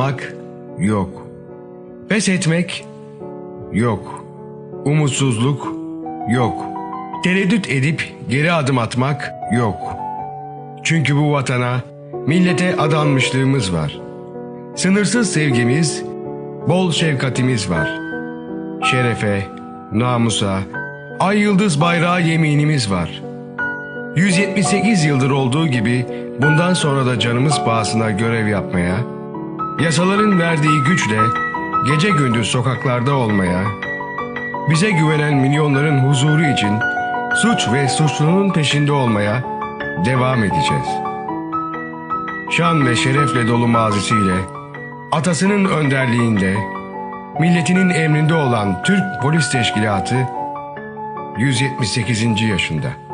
almak yok. Pes etmek yok. Umutsuzluk yok. Tereddüt edip geri adım atmak yok. Çünkü bu vatana, millete adanmışlığımız var. Sınırsız sevgimiz, bol şefkatimiz var. Şerefe, namusa, ay yıldız bayrağı yeminimiz var. 178 yıldır olduğu gibi bundan sonra da canımız pahasına görev yapmaya, yasaların verdiği güçle gece gündüz sokaklarda olmaya, bize güvenen milyonların huzuru için suç ve suçlunun peşinde olmaya devam edeceğiz. Şan ve şerefle dolu mazisiyle, atasının önderliğinde, milletinin emrinde olan Türk Polis Teşkilatı 178. yaşında.